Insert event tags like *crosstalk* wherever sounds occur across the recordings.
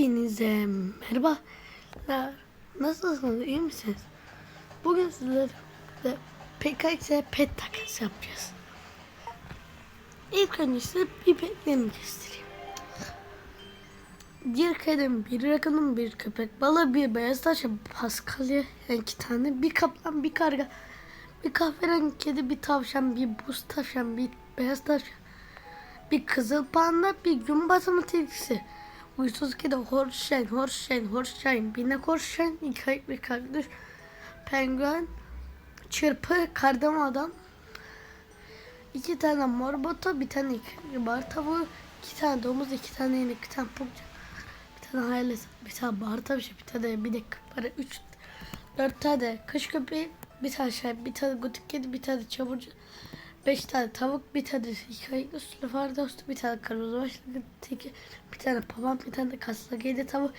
Hepinize merhaba. Nasılsınız? iyi misiniz? Bugün sizlerle PKX pet takası yapacağız. İlk önce size bir petlerimi göstereyim. Bir kadın, bir rakının, bir köpek balığı, bir beyaz taş, paskalya, yani iki tane, bir kaplan, bir karga, bir kahverengi kedi, bir tavşan, bir buz tavşan, bir beyaz tavşan, bir kızıl panda, bir gün batımı tilkisi. Uysuz kedi, horsşen, horsşen, horsşen, binek horsşen, iki ayak bir kaktüs, penguen, çırpı, kardam adam, iki tane mor boto, bir tane bar tavuğu, iki tane domuz, iki tane inek, iki tane pokça, bir tane hayalet, bir tane bar tavşan, bir tane bir de para, üç, dört tane kış köpeği, bir tane şey, bir tane gotik kedi, bir tane çaburcu, Beş tane tavuk, bir tane hikayeli sülfar dostu, bir tane kırmızı başlı teki, bir tane papağan, bir tane kaslı yedi tavuk,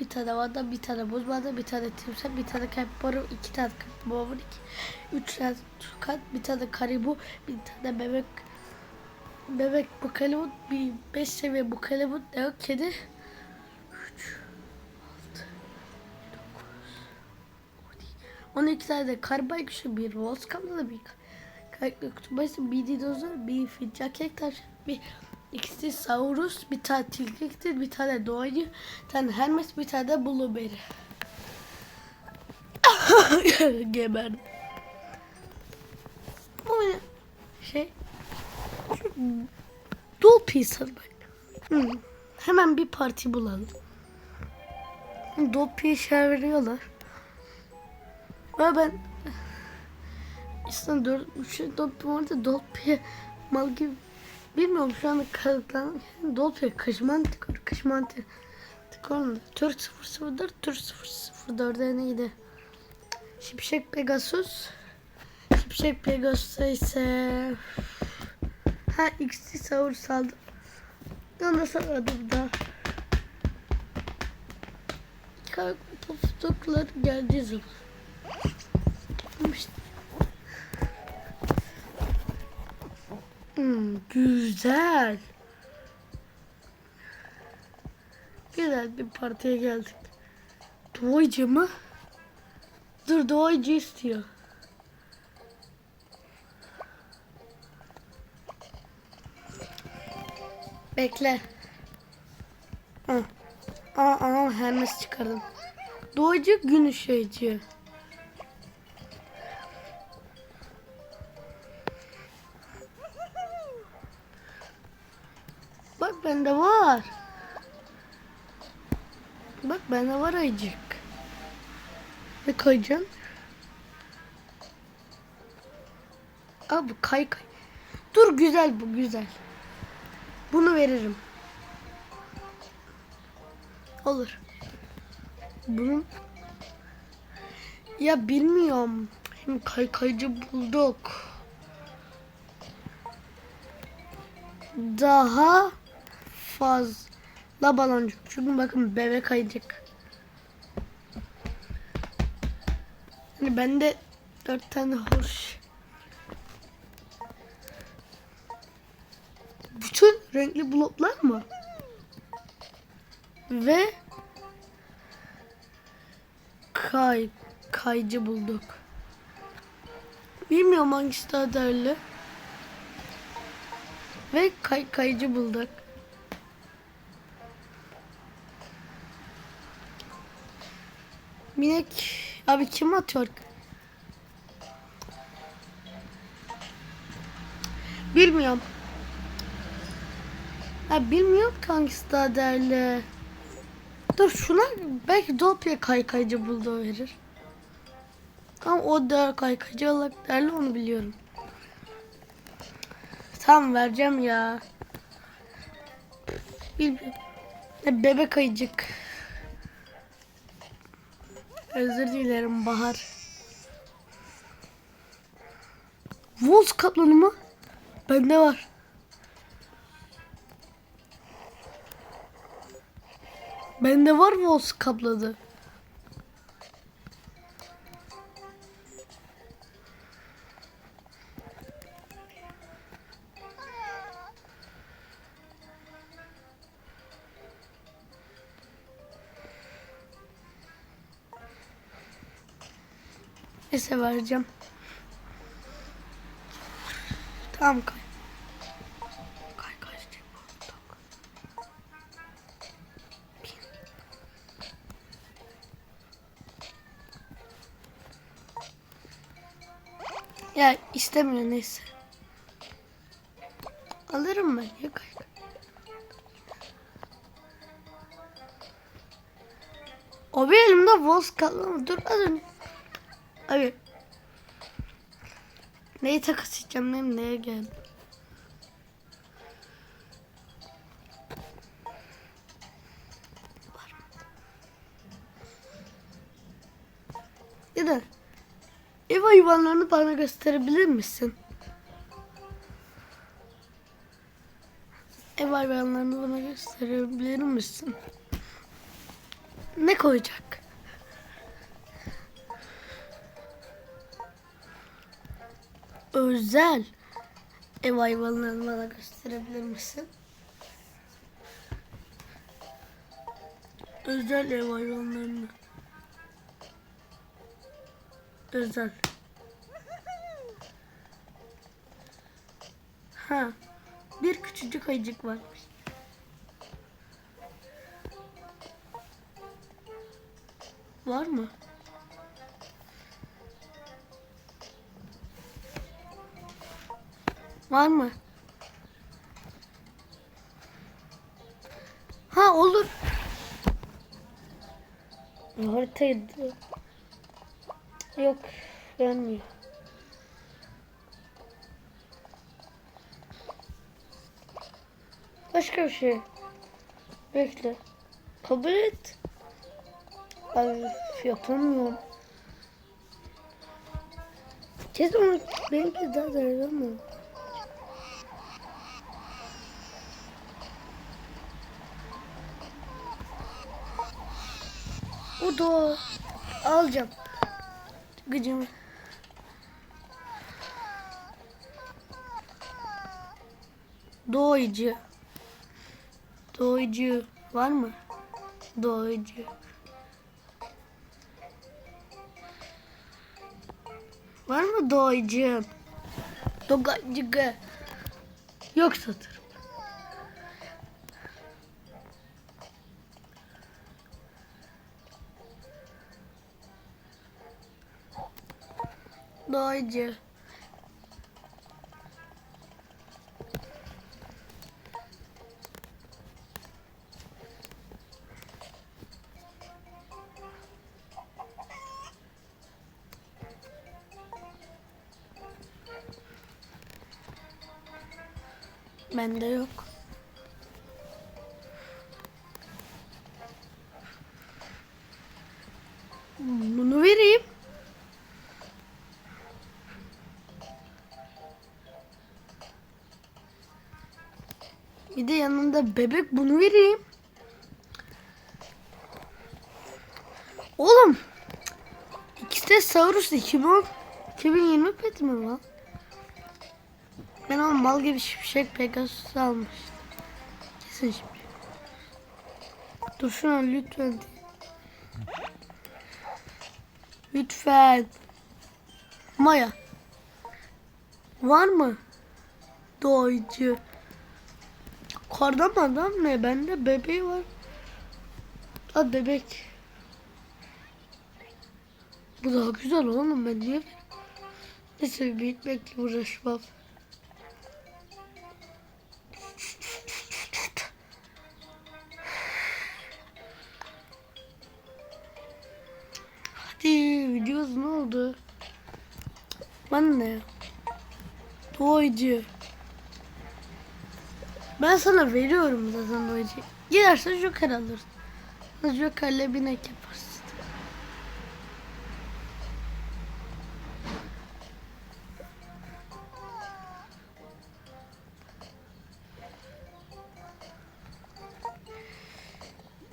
bir tane vanda, bir tane buzmanda, bir tane timsah, bir tane kayboru, iki tane kayboru, iki, üç tane tukat, bir tane karibu, bir tane bebek, bebek bu kalibut, bir beş seviye bu kedi, üç, altı, dokuz, on iki tane de karbay kuşu, bir volskamda bir Kayıklı kutubası, bir dinozor, bir fincan kek taş, bir ikisi saurus, bir tane tilkiktir, bir tane doğacı, bir tane hermes, bir tane de blueberry. *laughs* Geberdim. Bu ne? Şey. Dol pizza bak. Hemen bir parti bulalım. Dol pizza veriyorlar. Ve ben İşte dört, üç, dört vardı Dolphy mal gibi. Bilmiyorum şu anda kayıtlanan Dolphy kışmantik kışmantik Tikon'da Türk 004 Türk 004'e neydi? Şipşek Pegasus Şipşek Pegasus'a ise Ha X'i savur saldı. Ondan sonra adım da Pofuduklar geldiği zaman. İşte Hmm, güzel. Güzel bir partiye geldik. Doğaycı mı? Dur doğaycı istiyor. Bekle. Aa, aa, aa Hermes çıkardım. Doğaycı gün ışığıcı. Bende var. Bak bende var ayıcık. Ne koyacaksın? Abi kay kay. Dur güzel bu güzel. Bunu veririm. Olur. Bunun ya bilmiyorum. Şimdi kaykaycı bulduk. Daha fazla baloncuk. Çünkü bakın bebek ayıcık. Hani bende dört tane hoş. Bütün renkli bloklar mı? Ve kay kaycı bulduk. Bilmiyorum hangisi daha değerli. Ve kay kaycı bulduk. Minek abi kim atıyor? Bilmiyorum. Ha bilmiyorum hangisi değerli. Dur şuna belki Dolpya kaykaycı buldu verir. Ama o da kaykaycı olarak değerli onu biliyorum. Tamam vereceğim ya. Bilmiyorum. Bebek ayıcık. Özür dilerim Bahar. Wolf kaplanı mı? Bende var. Bende var Wolf kaplanı. Neyse vereceğim. Tamam kay. Kay kay. Ya istemiyor neyse. Alırım ben ya kay. Abi elimde voz kaldı. Dur az önce. Abi. Neyi takas edeceğim benim neye geldi? Ya da ev hayvanlarını bana gösterebilir misin? Ev hayvanlarını bana gösterebilir misin? Ne koyacak? Özel ev hayvanlarını bana gösterebilir misin? Özel ev hayvanlarını. Özel. Ha. Bir küçücük ayıcık varmış. Var mı? Var mı? Ha olur. Haritayı yok vermiyor. Başka bir şey. Bekle. Kabul et. Ay yapamıyorum. Kesin benimki daha da ama. O da o. alacağım. Gıcımı. Doğucu. Doğucu var mı? Doğucu. Var mı doğucu? Dogacıgı. Yok satırım. Doğucu. Bende yok. Bir de yanında bebek bunu vereyim. Oğlum. İkisi de Saurus 2010 2020 peti mi lan? Ben ama mal gibi şimşek Pegasus almıştım. Kesin şimdi. Dur şuna lütfen. Lütfen. Maya. Var mı? Doğucu. Kardan adam ne? Bende bebeği var. Ha bebek. Bu daha güzel oğlum ben niye? Neyse büyütmekle uğraşmam. Hadi videomuz ne oldu? Ben ne? Doğucu. Ben sana veriyorum zaten doğucu. Giderse Joker alırsın. Joker'le binek yaparsın.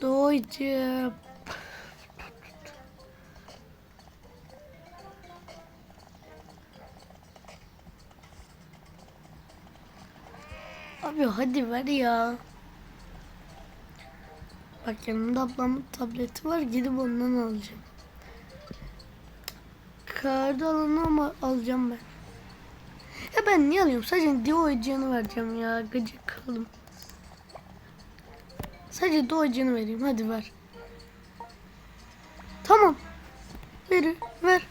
Doğucu. Hadi ver ya. Bak yanımda ablamın tableti var. Gidip ondan alacağım. kardı alanı ama alacağım ben. Ya ben niye alıyorum? Sadece Dio vereceğim ya. Gıcık kaldım. Sadece Dio vereyim. Hadi ver. Tamam. Ver. Ver.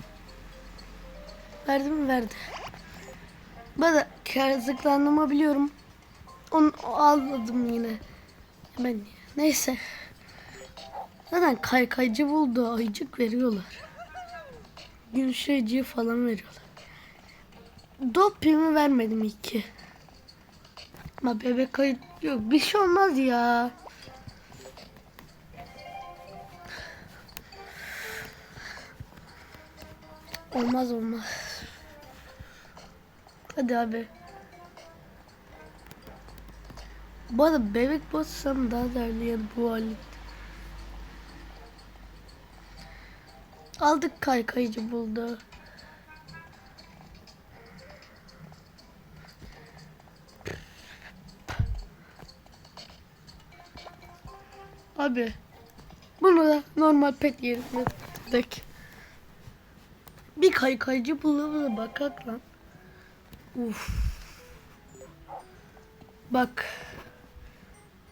Verdi mi? Verdi. Ben de kazıklandığımı biliyorum. Onu almadım yine. Ben neyse. Zaten kaykaycı buldu. Ayıcık veriyorlar. Gümüşayıcı falan veriyorlar. Dopimi vermedim iki. Ama bebek kayıt yok. Bir şey olmaz ya. Olmaz olmaz. Hadi abi. Bu arada bebek bassam daha değerli yani bu alet. Aldık kaykaycı buldu. Abi bunu da normal pet yerine tek. Bir kaykaycı bulduğumuza bakak lan. Uf. Bak.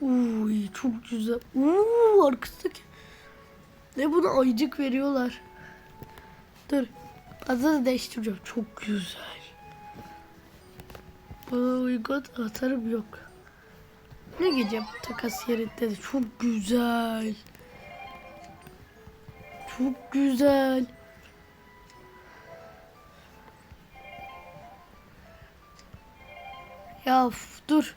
Uy çok güzel. Uuu arkasındaki. Ne buna ayıcık veriyorlar. Dur. Adını değiştireceğim. Çok güzel. Bana uygun atarım yok. Ne giyeceğim takas yerinde de. Çok güzel. Çok güzel. Ya dur.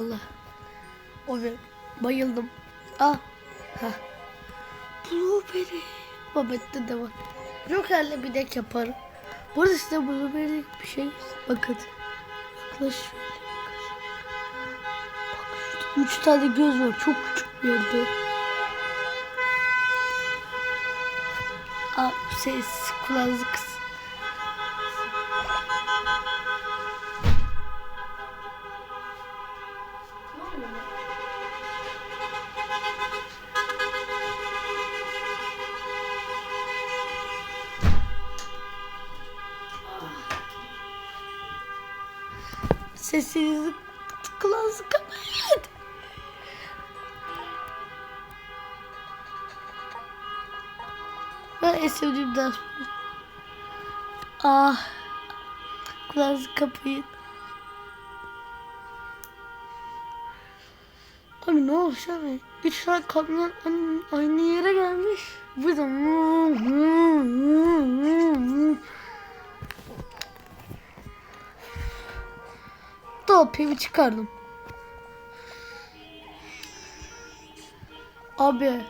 Allah. O be. Bayıldım. Ah. Ha. Blueberry. Babette de var. Joker'le bir dek yaparım. Burada size blueberry bir şey bakın. Yaklaş şöyle. Bak üç tane göz var. Çok küçük bir yerde. Aa, ses kulağınızı kıs. Sesinizi kulağınızı kapayın. Ben en sevdiğim. Ah. Kulağınızı kapayın. Abi ne olmuş abi? Üç tane kamyon aynı yere gelmiş. Bu da Dolpimi çıkardım. Abi.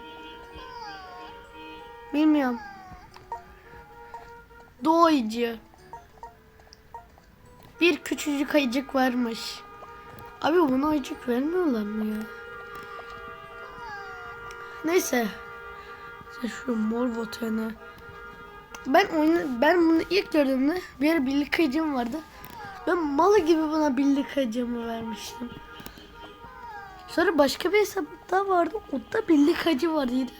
Bilmiyorum. Doğayıcı. Bir küçücük ayıcık varmış. Abi buna ayıcık vermiyorlar mı ya? Neyse. Şu mor botana. Ben oyunu, ben bunu ilk gördüğümde bir ara birlik ayıcım vardı. Ben malı gibi buna birlik ayıcımı vermiştim. Sonra başka bir hesap daha vardı. O da birlik acı vardı yine.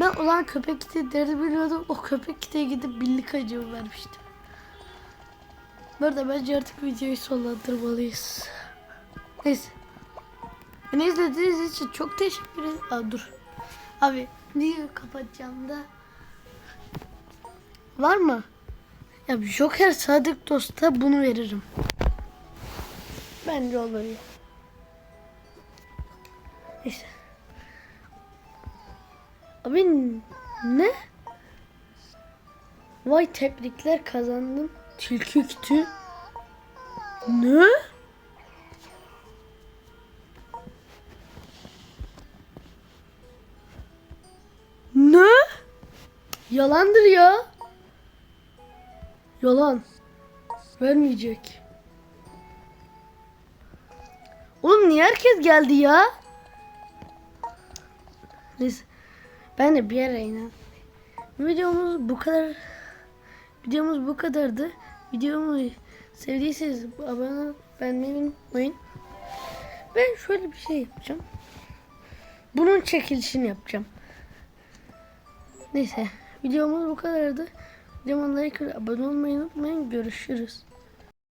Ben olan köpek kiti derdi biliyordum. O köpek kitiye gidip birlik acımı vermiştim. Bu arada bence artık videoyu sonlandırmalıyız. Neyse. Beni izlediğiniz için çok teşekkür ederim. Aa, dur. Abi videoyu kapatacağım da. Var mı? Ya Joker Sadık Dost'a bunu veririm. Bence olur ya. Neyse. Abi ne? Vay tebrikler kazandın. Tilki kütü. Ne? Ne? Yalandır ya. Yalan. Vermeyecek. Oğlum niye herkes geldi ya? Neyse. Ben de bir ara inan. Videomuz bu kadar. videomuz bu kadardı. Videomu sevdiyseniz abone beğenmeyi unutmayın. Ben şöyle bir şey yapacağım. Bunun çekilişini yapacağım. Neyse videomuz bu kadardı. Videoma like abone olmayı unutmayın. Görüşürüz.